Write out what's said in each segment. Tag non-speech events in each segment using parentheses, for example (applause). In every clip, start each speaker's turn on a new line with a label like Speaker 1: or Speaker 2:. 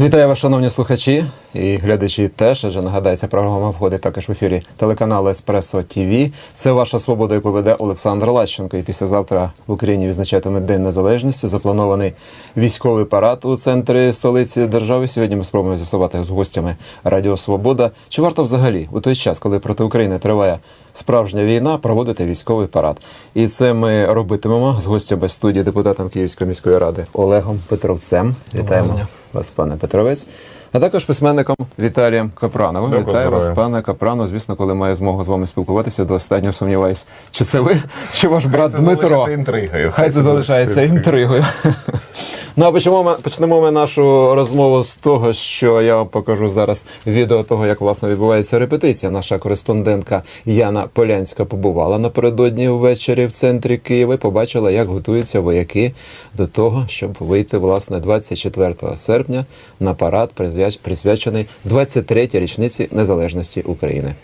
Speaker 1: Вітаю вас, шановні слухачі і глядачі теж. Адже нагадається, програма входить також в ефірі телеканалу Еспресо ТВ. Це ваша свобода, яку веде Олександр Лащенко. І післязавтра в Україні відзначатиме День Незалежності. Запланований військовий парад у центрі столиці держави. Сьогодні ми спробуємо з'ясувати з гостями Радіо Свобода. Чи варто взагалі у той час, коли проти України триває справжня війна, проводити військовий парад? І це ми робитимемо з гостями студії депутатом Київської міської ради Олегом Петровцем. Вітаємо. Вас, пане Петровець, а також письменником Віталієм Капрановим.
Speaker 2: Дякую,
Speaker 1: Вітаю вас, пане Капрано. Звісно, коли має змогу з вами спілкуватися, до останнього сумніваюсь, чи це ви, чи ваш брат Дмитро.
Speaker 2: це інтригою.
Speaker 1: Хай це залишається інтригою. Ну а почнемо ми, почнемо ми нашу розмову з того, що я вам покажу зараз відео того, як власне відбувається репетиція. Наша кореспондентка Яна Полянська побувала напередодні ввечері в центрі Києва і побачила, як готуються вояки до того, щоб вийти власне 24 серпня на парад, присвячений 23-й річниці незалежності України.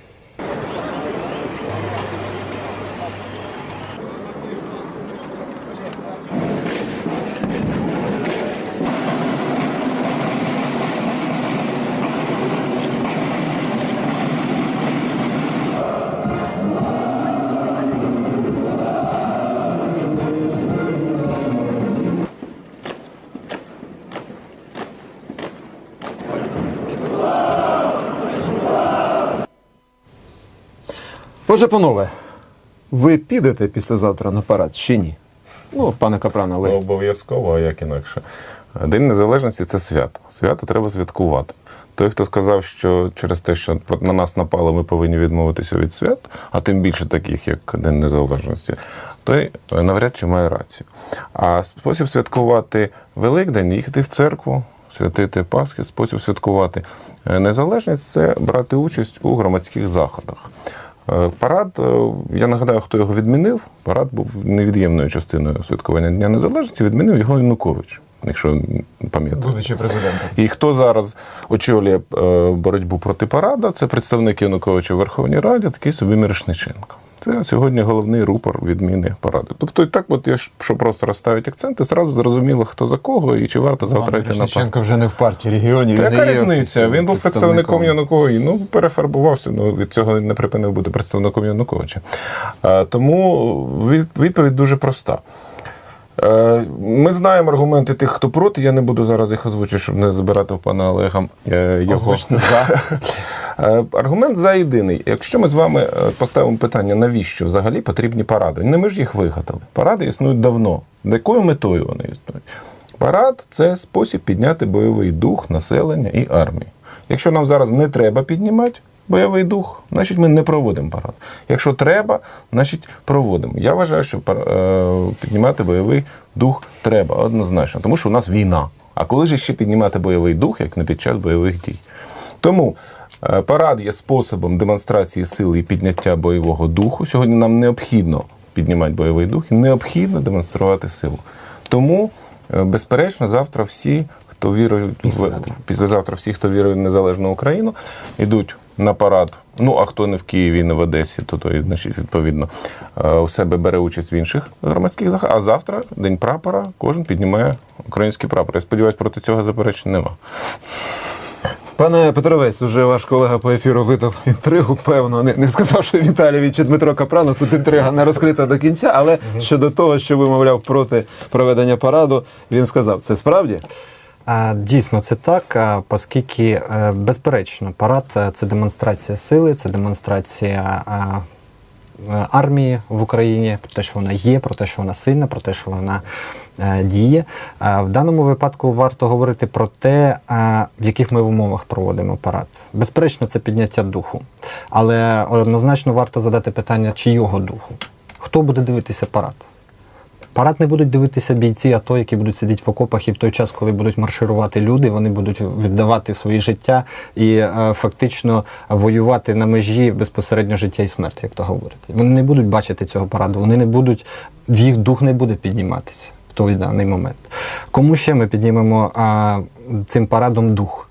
Speaker 1: Отже, панове, ви підете післязавтра на парад чи ні? Ну, пане Капрано, ви.
Speaker 2: Обов'язково, а як інакше. День Незалежності це свято. Свято треба святкувати. Той, хто сказав, що через те, що на нас напали, ми повинні відмовитися від свят, а тим більше таких, як День Незалежності, той навряд чи має рацію. А спосіб святкувати Великдень їхати в церкву, святити Пасхи, спосіб святкувати е, незалежність це брати участь у громадських заходах. Е, Парад, е, я нагадаю, хто його відмінив. Парад був невід'ємною частиною святкування Дня Незалежності. Відмінив його Янукович, якщо пам'ятаєте.
Speaker 1: Будучи президентом.
Speaker 2: І хто зараз очолює е, боротьбу проти парада, це представник Януковича в Верховній Раді, такий собі Мірошниченко. Це сьогодні головний рупор відміни параду. Тобто, і так, от я що просто розставить акценти, зразу зрозуміло, хто за кого і чи варто завтра йти на
Speaker 1: Шевченко вже не в партії регіонів.
Speaker 2: Яка різниця? Він був представником. Януковича. Ну, перефарбувався, ну від цього не припинив бути представником Януковича. Тому від- відповідь дуже проста. Е, Ми знаємо аргументи тих, хто проти. Я не буду зараз їх озвучити, щоб не забирати в пана Олега е, його. (laughs)
Speaker 1: За.
Speaker 2: Е, Аргумент за єдиний. Якщо ми з вами поставимо питання, навіщо взагалі потрібні паради? Не ми ж їх вигадали. Паради існують давно. З якою метою вони існують? Парад це спосіб підняти бойовий дух населення і армії. Якщо нам зараз не треба піднімати бойовий дух, значить ми не проводимо парад. Якщо треба, значить проводимо. Я вважаю, що е, піднімати бойовий дух треба однозначно, тому що у нас війна. А коли ж ще піднімати бойовий дух, як не під час бойових дій? Тому е, парад є способом демонстрації сили і підняття бойового духу. Сьогодні нам необхідно піднімати бойовий дух і необхідно демонструвати силу. Тому, е, безперечно, завтра всі, хто вірує
Speaker 1: Післязавтра.
Speaker 2: післязавтра, всі, хто вірує в незалежну Україну, йдуть на парад. Ну, а хто не в Києві, не в Одесі, то той, значить, відповідно, е, у себе бере участь в інших громадських заходах. А завтра, день прапора, кожен піднімає український прапор. Я сподіваюся, проти цього заперечень нема.
Speaker 1: Пане Петровець, уже ваш колега по ефіру видав інтригу, певно. Не, не сказав, що Віталій чи Дмитро Капрано, тут інтрига не розкрита до кінця, але щодо того, що вимовляв проти проведення параду, він сказав, це справді?
Speaker 3: Дійсно, це так, оскільки, е, безперечно, парад е, це демонстрація сили, це демонстрація е, армії в Україні, про те, що вона є, про те, що вона сильна, про те, що вона діє. В даному випадку варто говорити про те, в яких ми умовах проводимо парад. Безперечно, це підняття духу. Але однозначно варто задати питання, чийого духу? Хто буде дивитися парад? Парад не будуть дивитися бійці АТО, які будуть сидіти в окопах, і в той час, коли будуть марширувати люди, вони будуть віддавати свої життя і е, фактично воювати на межі безпосередньо життя і смерті, як то говорять. Вони не будуть бачити цього параду, вони не будуть, їх дух не буде підніматися в той даний момент. Кому ще ми піднімемо а, цим парадом дух?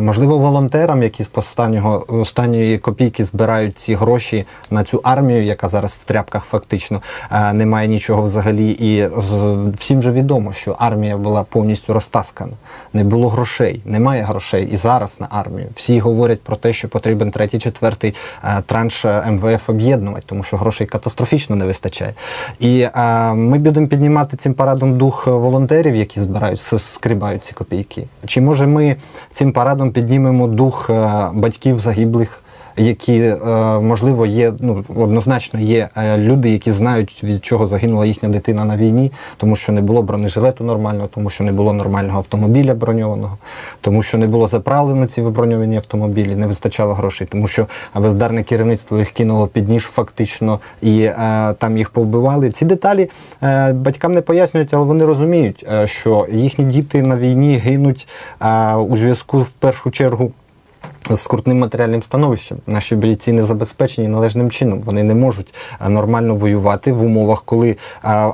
Speaker 3: Можливо, волонтерам, які з останнього останньої копійки збирають ці гроші на цю армію, яка зараз в тряпках фактично а, немає нічого взагалі. І всім же відомо, що армія була повністю розтаскана. Не було грошей, немає грошей і зараз на армію. Всі говорять про те, що потрібен третій, четвертий транш е, МВФ об'єднувати, тому що грошей катастрофічно не вистачає. І ми будемо піднімати цим парадом дух волонтерів, які збирають, скрібають ці копійки. Чи може ми цим парадом піднімемо дух е, батьків загиблих? Які е, можливо є ну однозначно є е, люди, які знають від чого загинула їхня дитина на війні, тому що не було бронежилету нормального, тому що не було нормального автомобіля броньованого, тому що не було заправлено ці броньовані автомобілі, не вистачало грошей, тому що бездарне керівництво їх кинуло під ніж фактично і е, там їх повбивали. Ці деталі батькам не пояснюють, але вони розуміють, що їхні діти на війні гинуть у зв'язку в першу чергу з крутним матеріальним становищем. Наші бійці не забезпечені належним чином. Вони не можуть е, нормально воювати в умовах, коли е,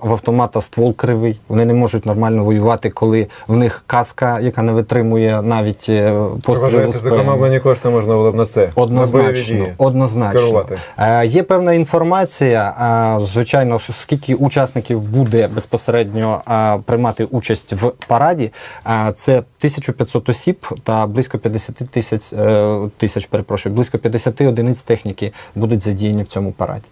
Speaker 3: в автомата ствол кривий. Вони не можуть нормально воювати, коли в них каска, яка не витримує навіть е, пострілу
Speaker 1: зекономлені кошти можна було б на це.
Speaker 3: Однозначно,
Speaker 1: дії
Speaker 3: однозначно.
Speaker 1: скерувати.
Speaker 3: Є певна інформація. Звичайно, що скільки учасників буде безпосередньо приймати участь в параді. Це 1500 осіб та близько 50 тисяч тисяч, перепрошую, близько 50 одиниць техніки будуть задіяні в цьому параді.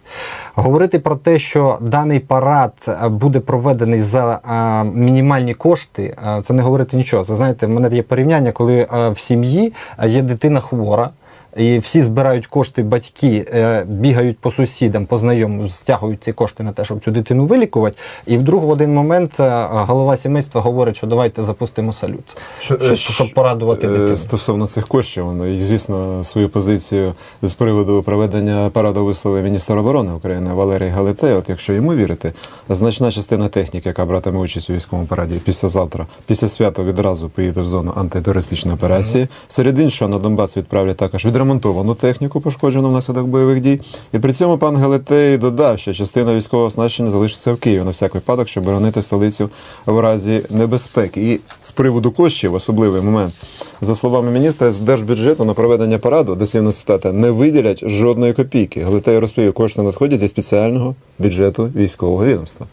Speaker 3: Говорити про те, що даний парад е, буде проведений за е, мінімальні кошти, е, це не говорити нічого. Це знаєте, в мене є порівняння, коли в сім'ї є дитина хвора. І всі збирають кошти, батьки е, бігають по сусідам, по знайомим, стягують ці кошти на те, щоб цю дитину вилікувати. І вдруг в один момент е, голова сімейства говорить, що давайте запустимо салют, щоб,
Speaker 1: е,
Speaker 3: щоб порадувати дитину.
Speaker 1: Стосовно цих коштів, ну, і звісно, свою позицію з приводу проведення параду висловив міністр оборони України Валерій Галитей. От якщо йому вірити, значна частина техніки, яка братиме участь у військовому параді післязавтра, після свята відразу поїде в зону антитерористичної операції. Серед іншого на Донбас відправлять також відремонтовану техніку, пошкоджену внаслідок бойових дій. І при цьому пан Галитей додав, що частина військового оснащення залишиться в Києві на всяк випадок, щоб боронити столицю в разі небезпеки. І з приводу коштів особливий момент. За словами міністра, з держбюджету на проведення параду, дослівно цитата, не виділять жодної копійки. Галитей розповів, кошти надходять зі спеціального бюджету військового відомства.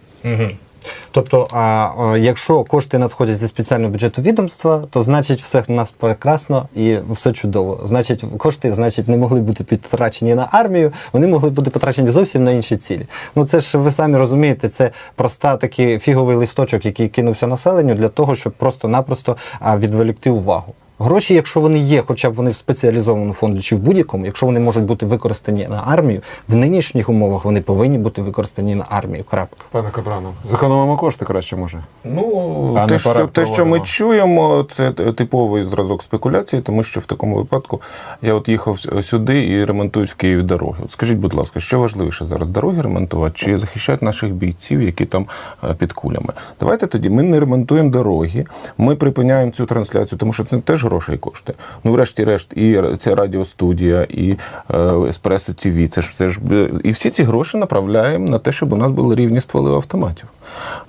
Speaker 3: Тобто, а, якщо кошти надходять зі спеціального бюджету відомства, то значить все в нас прекрасно і все чудово. Значить, кошти значить не могли бути потрачені на армію, вони могли бути потрачені зовсім на інші цілі. Ну це ж ви самі розумієте, це проста такий фіговий листочок, який кинувся населенню для того, щоб просто-напросто відволікти увагу. Гроші, якщо вони є, хоча б вони в спеціалізованому фонді чи в будь-якому, якщо вони можуть бути використані на армію, в нинішніх умовах вони повинні бути використані на армію. Крапка.
Speaker 1: Пане Кабранов, зекономимо кошти краще може.
Speaker 2: Ну,
Speaker 1: А
Speaker 2: те, що, те, що ми чуємо, це типовий зразок спекуляції, тому що в такому випадку я от їхав сюди і ремонтують в Києві дороги. От скажіть, будь ласка, що важливіше зараз дороги ремонтувати чи захищати наших бійців, які там е, під кулями? Давайте тоді ми не ремонтуємо дороги, ми припиняємо цю трансляцію, тому що це теж грошей коштує. Ну, врешті-решт, і ця радіостудія, і е, Еспресо ТВ, це ж все ж і всі ці гроші направляємо на те, щоб у нас були рівні стволи автоматів.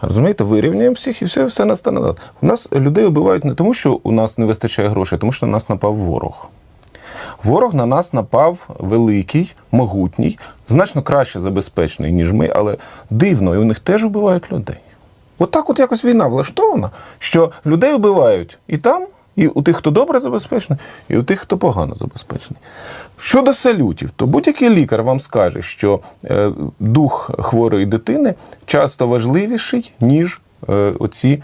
Speaker 2: Розумієте, вирівнюємо всіх і все, все настане. У нас людей убивають не тому, що у нас не вистачає грошей, а тому що на нас напав ворог. Ворог на нас напав великий, могутній, значно краще забезпечений, ніж ми, але дивно, і у них теж вбивають людей. От так от якось війна влаштована, що людей вбивають і там, і у тих, хто добре забезпечений, і у тих, хто погано забезпечений. Щодо салютів, то будь-який лікар вам скаже, що е, дух хворої дитини часто важливіший, ніж е, оці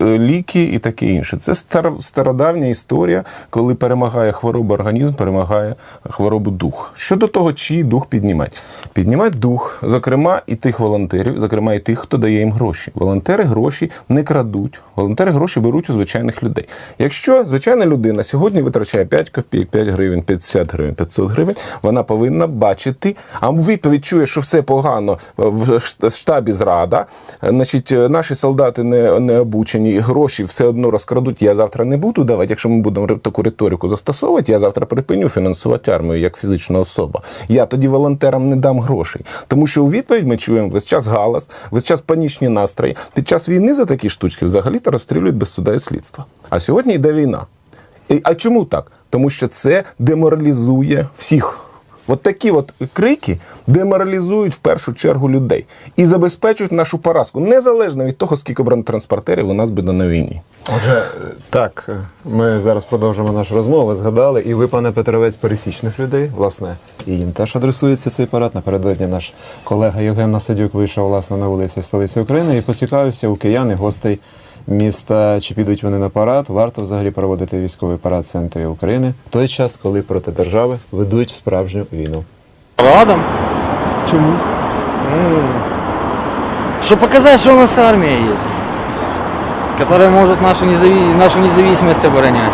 Speaker 2: ліки і таке інше. Це стародавня історія, коли перемагає хвороба організм, перемагає хворобу дух. Щодо того, чий дух піднімати. Піднімати дух, зокрема, і тих волонтерів, зокрема, і тих, хто дає їм гроші. Волонтери гроші не крадуть, волонтери гроші беруть у звичайних людей. Якщо звичайна людина сьогодні витрачає 5 копійок, 5 гривень, 50 гривень, 500 гривень, вона повинна бачити, а у відповідь чує, що все погано в штабі зрада. Значить, наші солдати не, не обучені, гроші все одно розкрадуть. Я завтра не буду давати. Якщо ми будемо таку риторику застосовувати, я завтра припиню фінансувати армію як фізична особа. Я тоді волонтерам не дам грошей. Тому що у відповідь ми чуємо весь час галас, весь час панічні настрої. Під час війни за такі штучки взагалі-то розстрілюють без суда і слідства. А сьогодні йде війна. І- А чому так? Тому що це деморалізує всіх. От такі от крики деморалізують в першу чергу людей і забезпечують нашу поразку, незалежно від того, скільки бронетранспортерів у нас буде на війні.
Speaker 1: Отже, е, так, е, ми зараз продовжимо нашу розмову. Ви згадали, і ви, пане Петровець, пересічних людей, власне, і їм теж адресується цей парад. Напередодні наш колега Євген Насадюк вийшов власне на вулиці столиці України і поцікавився у киян і гостей міста, чи підуть вони на парад. Варто взагалі проводити військовий парад в центрі України в той час, коли проти держави ведуть справжню війну.
Speaker 4: Парадом. Чому? Чтобы показать, что у нас армия есть, которая может нашу, нашу независимость оборонять.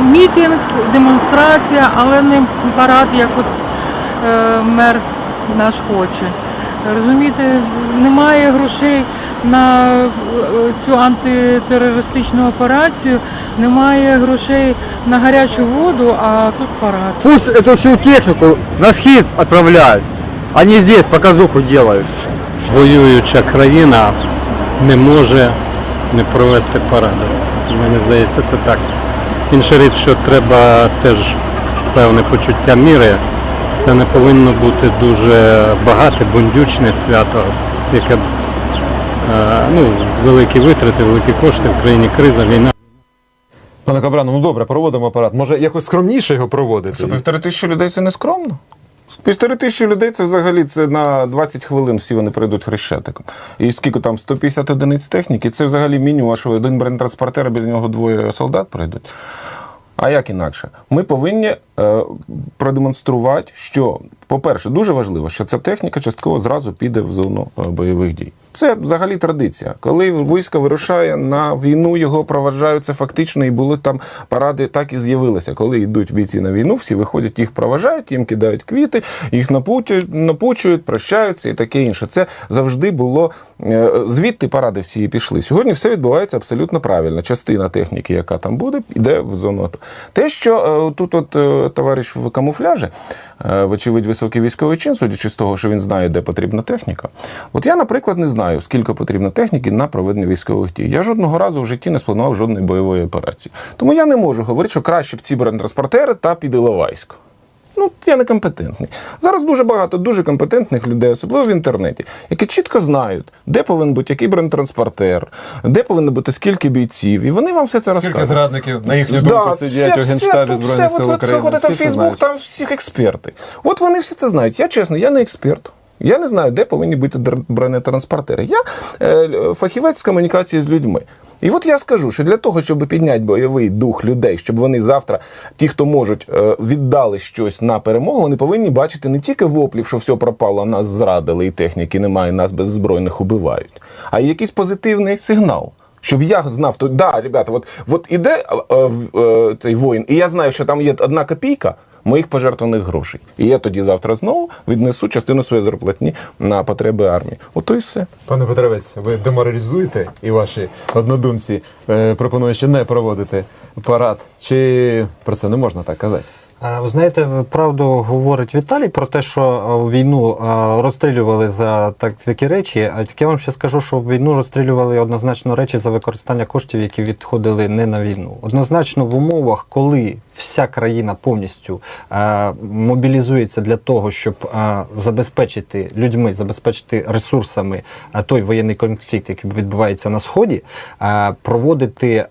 Speaker 5: мітинг, демонстрація, але не парад, як от е, мер наш хоче. Розумієте, немає грошей на е, цю антитерористичну операцію, немає грошей на гарячу воду, а тут парад.
Speaker 4: Пусть эту всю технику на схід отправляют. Они здесь показуху делают.
Speaker 6: воююча країна не може не провести параду. Мені здається, це так. Інша річ, що треба теж певне почуття міри. Це не повинно бути дуже багате, бундючне свято, яке б, е, ну, великі витрати, великі кошти в країні криза, війна.
Speaker 1: Пане Кабрано, ну добре, проводимо парад. Може, якось скромніше його проводити?
Speaker 2: Що півтори тисячі людей це не скромно? Півтори тисячі людей це взагалі це на 20 хвилин всі вони прийдуть хрещатиком. І скільки там 150 одиниць техніки, це взагалі мінімум, що один бронетранспортер, а біля нього двоє солдат прийдуть. А як інакше? Ми повинні продемонструвати, що, по-перше, дуже важливо, що ця техніка частково зразу піде в зону е, бойових дій. Це взагалі традиція. Коли військо вирушає на війну, його проважають. Це фактично і були там паради, так і з'явилися. Коли йдуть бійці на війну, всі виходять, їх проважають, їм кидають квіти, їх напутюють, напучують, прощаються і таке інше. Це завжди було е, звідти паради всі пішли. Сьогодні все відбувається абсолютно правильно. Частина техніки, яка там буде, йде в зону. Те, що е, тут от е, товариш в камуфляжі, е, вочевидь, високий військовий чин, судячи з того, що він знає, де потрібна техніка. От я, наприклад, не знаю, скільки потрібно техніки на проведення військових дій. Я жодного разу в житті не спланував жодної бойової операції. Тому я не можу говорити, що краще б ці бронетранспортери та під Іловайськ. Ну, я не компетентний. Зараз дуже багато дуже компетентних людей, особливо в інтернеті, які чітко знають, де повинен бути який бронетранспортер, де повинно бути скільки бійців, і вони вам все це розкажуть.
Speaker 1: зрадників, на їхню
Speaker 2: Да,
Speaker 1: все, у Генштабі збройних сил України.
Speaker 2: Це от,
Speaker 1: от,
Speaker 2: От, от,
Speaker 1: от,
Speaker 2: от,
Speaker 1: от,
Speaker 2: от,
Speaker 1: Фейсбук,
Speaker 2: там всіх експерти. От вони всі це знають. Я чесно, я не експерт. Я не знаю, де повинні бути бронетранспортери. Я е, фахівець з комунікації з людьми. І от я скажу, що для того, щоб підняти бойовий дух людей, щоб вони завтра, ті, хто можуть, е, віддали щось на перемогу, вони повинні бачити не тільки воплів, що все пропало, нас зрадили, і техніки немає, нас беззбройних убивають, а й якийсь позитивний сигнал. Щоб я знав, то да, ребята, от, от іде е, е, цей воїн, і я знаю, що там є одна копійка моїх пожертвованих грошей. І я тоді завтра знову віднесу частину своєї зарплатні на потреби армії. Ото і все.
Speaker 1: Пане Петровець, ви деморалізуєте і ваші однодумці е, пропонують ще не проводити парад. Чи про це не можна так казати?
Speaker 3: Е, Ви знаєте, правду говорить Віталій про те, що е, війну е, розстрілювали за так, такі речі. А так я вам ще скажу, що війну розстрілювали однозначно речі за використання коштів, які відходили не на війну. Однозначно в умовах, коли вся країна повністю мобілізується для того, щоб забезпечити людьми, забезпечити ресурсами той воєнний конфлікт, який відбувається на сході, проводити.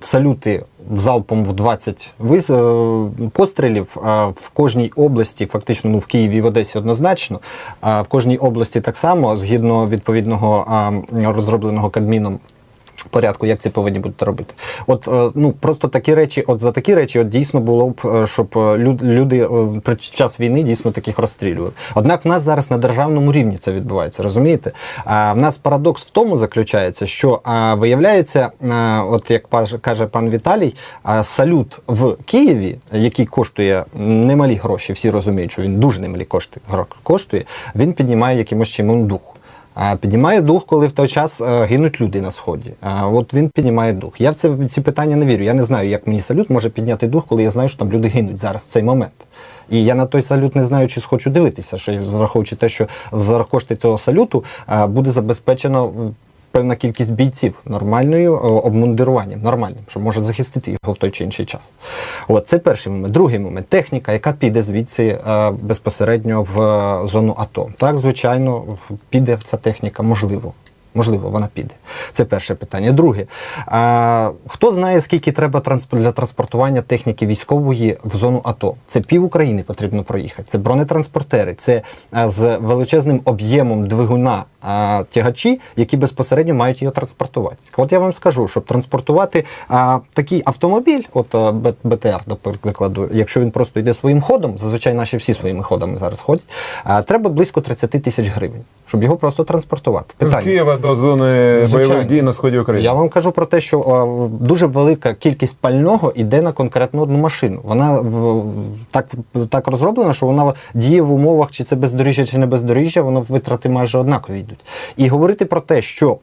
Speaker 3: Салюти залпом в 20 виз... е, пострілів в кожній області, фактично ну в Києві і в Одесі однозначно. В кожній області так само, згідно відповідного розробленого Кабміном. Порядку, як це повинні будуть робити. От е, ну просто такі речі, от за такі речі, от дійсно було б, е, щоб е, люди під час війни дійсно таких розстрілювали. Однак в нас зараз на державному рівні це відбувається, розумієте? А в нас парадокс в тому заключається, що а, виявляється, а, от як каже пан Віталій, а, салют в Києві, який коштує немалі гроші, всі розуміють, що він дуже немалі кошти коштує, він піднімає якимось чином дух. Піднімає дух, коли в той час е, гинуть люди на сході. От він піднімає дух. Я в це в ці питання не вірю. Я не знаю, як мені салют може підняти дух, коли я знаю, що там люди гинуть зараз в цей момент. І я на той салют не знаю, чи схочу дивитися, що зараховуючи те, що за кошти цього салюту буде забезпечено. Певна кількість бійців нормальною е, обмундируванням, нормальним, що може захистити його в той чи інший час. От це перший момент. Другий момент техніка, яка піде звідси е, безпосередньо в е, зону АТО. Так, звичайно, піде ця техніка, можливо. Можливо, вона піде. Це перше питання. Друге, а, хто знає, скільки треба для транспортування техніки військової в зону АТО? Це пів України потрібно проїхати. Це бронетранспортери, це а, з величезним об'ємом двигуна а, тягачі, які безпосередньо мають його транспортувати. От я вам скажу, щоб транспортувати а, такий автомобіль, от а, БТР, до прикладу, якщо він просто йде своїм ходом, зазвичай наші всі своїми ходами зараз ходять, а, треба близько 30 тисяч гривень, щоб його просто транспортувати.
Speaker 1: З
Speaker 3: Питання.
Speaker 1: Києва до зони
Speaker 3: Звичайно.
Speaker 1: бойових дій на сході України.
Speaker 3: Я вам кажу про те, що е, дуже велика кількість пального йде на конкретну одну машину. Вона в, так, так розроблена, що вона діє в умовах, чи це бездоріжжя, чи не бездоріжжя, воно витрати майже однакові йдуть. І говорити про те, що.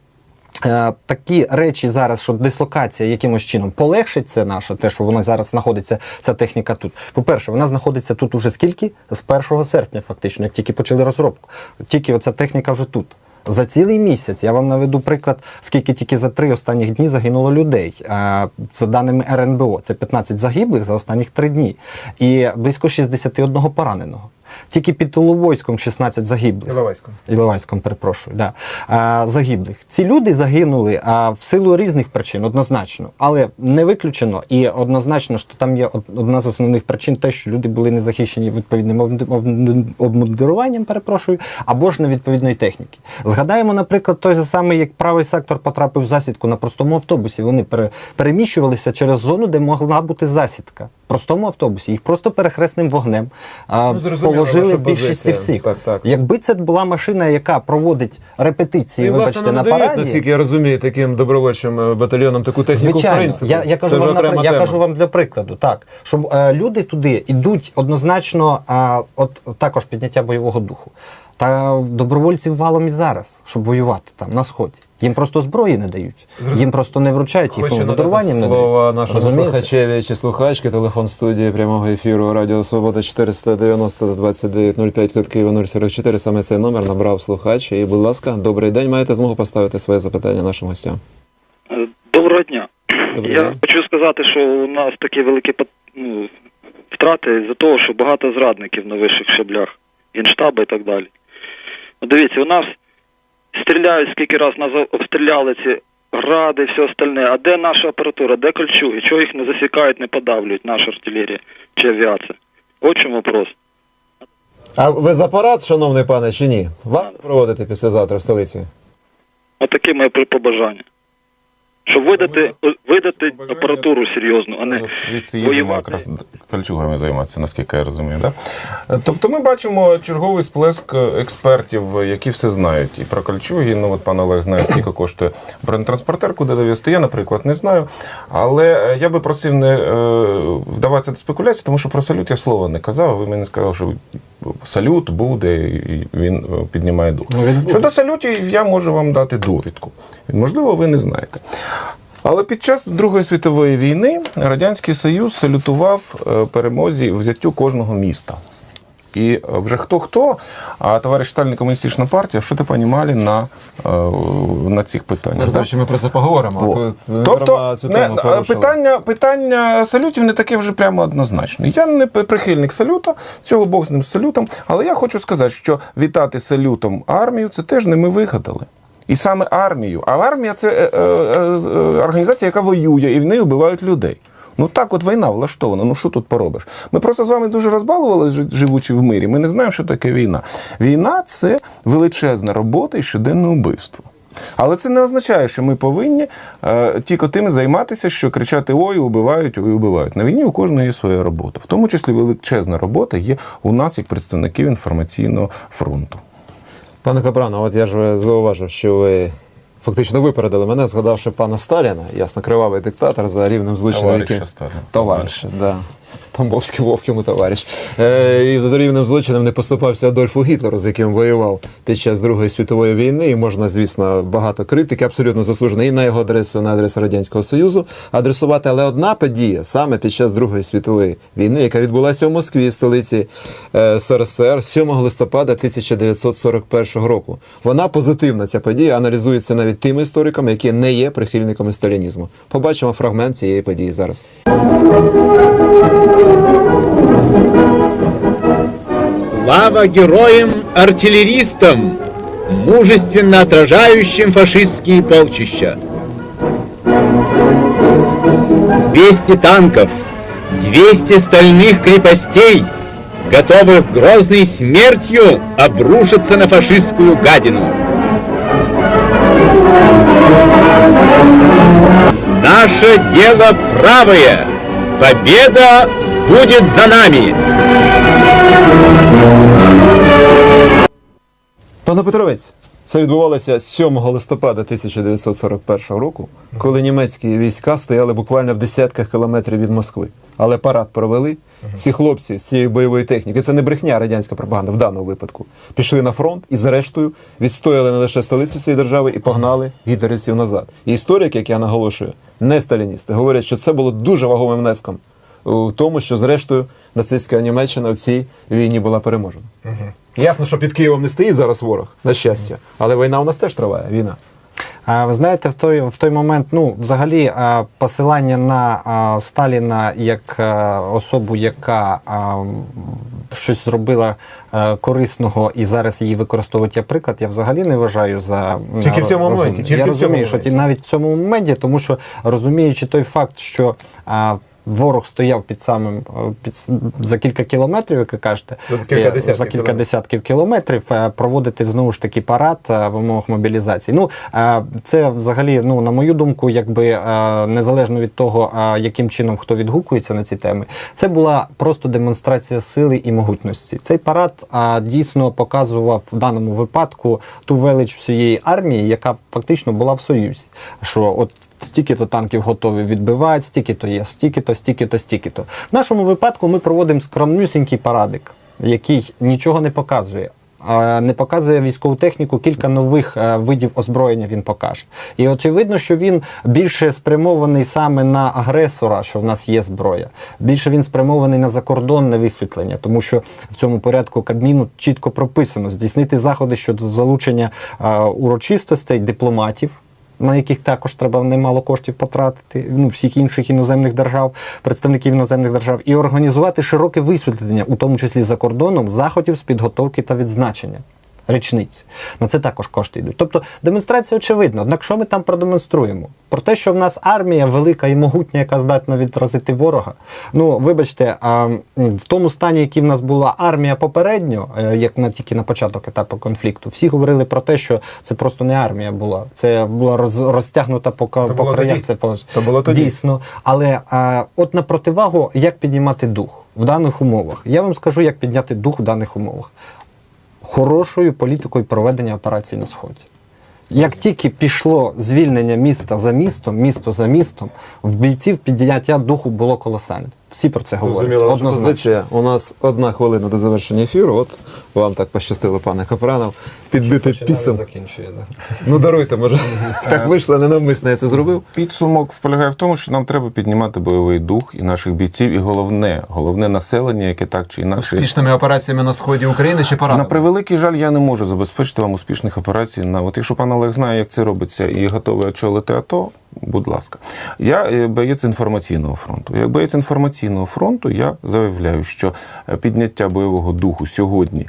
Speaker 3: е, Такі речі зараз, що дислокація якимось чином полегшить це наше, те, що вона зараз знаходиться, ця техніка тут. По-перше, вона знаходиться тут уже скільки? З 1 серпня, фактично, як тільки почали розробку. Тільки оця техніка вже тут. За цілий місяць я вам наведу приклад, скільки тільки за три останніх дні загинуло людей. Е, За даними РНБО, це 15 загиблих за останніх три дні і близько 61 пораненого. Тільки під Іловойськом 16 загиблих.
Speaker 1: Іловайську.
Speaker 3: Іловайськом, перепрошую, да. а, загиблих. Ці люди загинули а, в силу різних причин, однозначно, але не виключено і однозначно, що там є одна з основних причин, те, що люди були не захищені відповідним обмунд- обмунд- обмундируванням, перепрошую, або ж невідповідної техніки. Згадаємо, наприклад, той же самий, як правий сектор потрапив в засідку на простому автобусі. Вони пере, переміщувалися через зону, де могла бути засідка. Простому автобусі. Їх просто перехресним вогнем а,
Speaker 1: Ну,
Speaker 3: положили
Speaker 1: позиція.
Speaker 3: всіх.
Speaker 1: Так, так.
Speaker 3: Якби це була машина, яка проводить репетиції,
Speaker 1: І,
Speaker 3: вибачте, на параді.
Speaker 1: наскільки я розумію, таким добровольчим е, батальйонам таку техніку, в принципі.
Speaker 3: я, я, кажу вам,
Speaker 1: окрема
Speaker 3: я кажу вам для прикладу, так, що е, люди туди йдуть однозначно, а, от також підняття бойового духу. Та добровольців валом і зараз, щоб воювати там на сході. Їм просто зброї не дають. Їм просто не вручають, їх подаруванням не дають.
Speaker 1: нашому
Speaker 3: Розумієте?
Speaker 1: слухачеві чи слухачки. Телефон студії прямого ефіру Радіо Свобода 490 2905 код Києва 044. Саме цей номер набрав слухач. І, будь ласка, добрий день. Маєте змогу поставити своє запитання нашим гостям.
Speaker 7: Доброго дня.
Speaker 1: Добрий
Speaker 7: Я
Speaker 1: день.
Speaker 7: хочу сказати, що у нас такі великі ну, втрати з-за того, що багато зрадників на вищих щаблях, генштаби і так далі. От дивіться, у нас стріляють скільки раз нас обстріляли ці гради, все остальне. А де наша апаратура, де кольчуги? Чого їх не засікають, не подавлюють, наша артилерія чи авіація? От чому вопрос.
Speaker 1: А ви за парад, шановний пане, чи ні? Вам проводити післязавтра в столиці?
Speaker 7: Отакі моє побажання. Щоб видати, видати апаратуру серйозну, а не
Speaker 2: їдемо
Speaker 7: воювати.
Speaker 2: якраз кольчугами займатися, наскільки я розумію. Да? Е, Тобто ми бачимо черговий сплеск експертів, які все знають. І про кольчуги, ну от пан Олег знає, скільки (coughs) коштує бронетранспортер, куди довести. Я, наприклад, не знаю. Але е, я би просив не е, вдаватися до спекуляцій, тому що про салют я слова не казав. Ви мені сказали, що салют буде, і він е, піднімає дух.
Speaker 3: Ну.
Speaker 2: Щодо салютів, я можу вам дати довідку. Можливо, ви не знаєте. Але під час Другої світової війни Радянський Союз салютував е, перемозі взяттю кожного міста. І е, вже хто-хто, а товариш Сталін Комуністична партія, що ти понімали на, е, на цих питаннях.
Speaker 1: Зараз, речі, ми про це поговоримо.
Speaker 2: О.
Speaker 1: Тут
Speaker 2: Тобто не, е, питання, питання салютів не таке вже прямо однозначне. Я не прихильник салюта, цього Бог з ним з салютом, але я хочу сказати, що вітати салютом армію це теж не ми вигадали. І саме армію. А армія це е, е, е, організація, яка воює, і в неї вбивають людей. Ну так, от війна влаштована. Ну що тут поробиш? Ми просто з вами дуже розбалувалися, живучи в мирі. Ми не знаємо, що таке війна. Війна це величезна робота і щоденне вбивство. Але це не означає, що ми повинні е, тільки тим займатися, що кричати ой, убивають, ой, убивають. На війні у кожного є своя робота. В тому числі величезна робота є у нас як представників інформаційного фронту.
Speaker 1: Пане Капрано, от я ж зауважив, що ви фактично випередили мене, згадавши пана Сталіна, ясно, кривавий диктатор за рівнем злочину, який... Товариш, да. Тамбовський йому товариш. Е, і за рівнем злочином не поступався Адольфу Гітлеру, з яким воював під час Другої світової війни. І можна, звісно, багато критики, абсолютно заслужено і на його адресу, і на адресу Радянського Союзу адресувати. Але одна подія саме під час Другої світової війни, яка відбулася у Москві, столиці е, СРСР 7 листопада 1941 року. Вона позитивна. Ця подія аналізується навіть тими істориками, які не є прихильниками сталінізму. Побачимо фрагмент цієї події зараз.
Speaker 8: Слава героям-артиллеристам, мужественно отражающим фашистские полчища. 200 танков, 200 стальных крепостей, готовых грозной смертью обрушиться на фашистскую гадину. Наше дело правое. Победа будет за нами.
Speaker 1: Пане Петровець, це відбувалося 7 листопада 1941 року, коли німецькі війська стояли буквально в десятках кілометрів від Москви. Але парад провели. Ці хлопці з цієї бойової техніки, це не брехня радянська пропаганда в даному випадку. Пішли на фронт і зрештою відстояли не лише столицю цієї держави і погнали гітлерівців назад. І історики, як я наголошую, не сталіністи, говорять, що це було дуже вагомим внеском у тому, що зрештою нацистська Німеччина в цій війні була переможена. Ясно, що під Києвом не стоїть зараз ворог, на щастя, але війна у нас теж триває. Війна.
Speaker 3: А, Ви знаєте, в той, в той момент, ну, взагалі, посилання на Сталіна як особу, яка щось зробила корисного і зараз її використовують як приклад, я взагалі не вважаю за
Speaker 1: Тільки в цьому моменті,
Speaker 3: Я розумію, що навіть в цьому моменті, тому що розуміючи той факт, що ворог стояв під самим а, під, за кілька кілометрів, як ви кажете,
Speaker 1: За кілька
Speaker 3: е,
Speaker 1: десятків
Speaker 3: за кілька
Speaker 1: кілометрів.
Speaker 3: десятків кілометрів е, проводити знову ж таки парад е, в умовах мобілізації. Ну е, це взагалі, ну на мою думку, якби е, незалежно від того, е, яким чином хто відгукується на ці теми, це була просто демонстрація сили і могутності. Цей парад е, дійсно показував в даному випадку ту велич всієї армії, яка фактично була в союзі. Що от стільки-то танків готові відбивати, стільки-то є, стільки-то, стільки-то, стільки-то. В нашому випадку ми проводимо скромнюсінький парадик, який нічого не показує. Не показує військову техніку, кілька нових е, видів озброєння він покаже. І очевидно, що він більше спрямований саме на агресора, що в нас є зброя. Більше він спрямований на закордонне висвітлення, тому що в цьому порядку Кабміну чітко прописано здійснити заходи щодо залучення е, урочистостей дипломатів на яких також треба немало коштів потратити, ну всіх інших іноземних держав, представників іноземних держав, і організувати широке висвітлення, у тому числі за кордоном, заходів з підготовки та відзначення. Річниць. На це також кошти йдуть. Тобто демонстрація очевидна. Однак, що ми там продемонструємо? Про те, що в нас армія велика і могутня, яка здатна відразити ворога. Ну, вибачте, а, в тому стані, який в нас була армія попередньо, е, як на тільки на початок етапу конфлікту, всі говорили про те, що це просто не армія була. Це була роз, розтягнута по, по
Speaker 1: було
Speaker 3: краях. Це по-
Speaker 1: То було тоді.
Speaker 3: дійсно. Але а, от на противагу, як піднімати дух в даних умовах? Я вам скажу, як підняти дух в даних умовах хорошою політикою проведення операцій на сході. Як тільки пішло звільнення міста за містом, місто за містом, в бійців підняття духу було колосальне. Всі про це говорять.
Speaker 1: Позиція. У нас одна хвилина до завершення ефіру. От вам так пощастило, пане Капранов, підбити підсум.
Speaker 3: закінчує. Да.
Speaker 1: Ну даруйте, може. Так вийшло, ненавмисно я це зробив.
Speaker 2: Підсумок полягає в тому, що нам треба піднімати бойовий дух і наших бійців, і головне, головне населення, яке так чи інакше.
Speaker 1: Успішними операціями на сході України чи
Speaker 2: На
Speaker 1: парадами?
Speaker 2: превеликий жаль, я не можу забезпечити вам успішних операцій. На от якщо пан Олег знає, як це робиться, і готовий очолити АТО, будь ласка. Я е, боєць інформаційного фронту. Як боєць інформаційного фронту, я заявляю, що е, підняття бойового духу сьогодні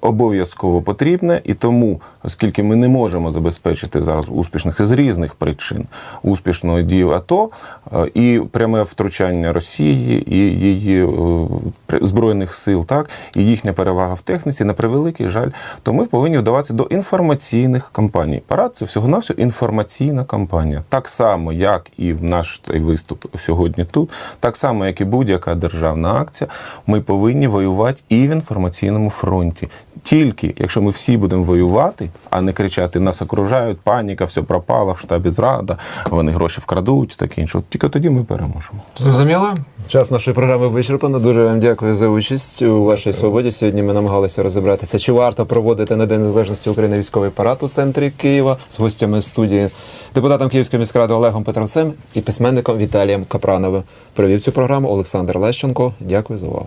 Speaker 2: обов'язково потрібне, і тому, оскільки ми не можемо забезпечити зараз успішних із різних причин успішної дії АТО е, і пряме втручання Росії і її е, збройних сил, так і їхня перевага в техніці, на превеликий жаль, то ми повинні вдаватися до інформаційних кампаній. Парад це всього навсього інформаційна кампанія, так само, як і в наш цей виступ сьогодні тут, так само, як і будь-яка державна акція, ми повинні воювати і в інформаційному фронті. Тільки якщо ми всі будемо воювати, а не кричати, нас окружають, паніка, все пропало, в штабі зрада, вони гроші вкрадуть, таке інше. Тільки тоді ми переможемо.
Speaker 1: Зрозуміло? Час нашої програми вичерпано. Дуже вам дякую за участь у вашій свободі. Сьогодні ми намагалися розібратися, чи варто проводити на День Незалежності України військовий парад у центрі Києва з гостями студії, депутатом Київської міськради Олегом Петровцем і письменником Віталієм Капрановим. Провів цю програму Олександр Лещенко. Дякую за увагу.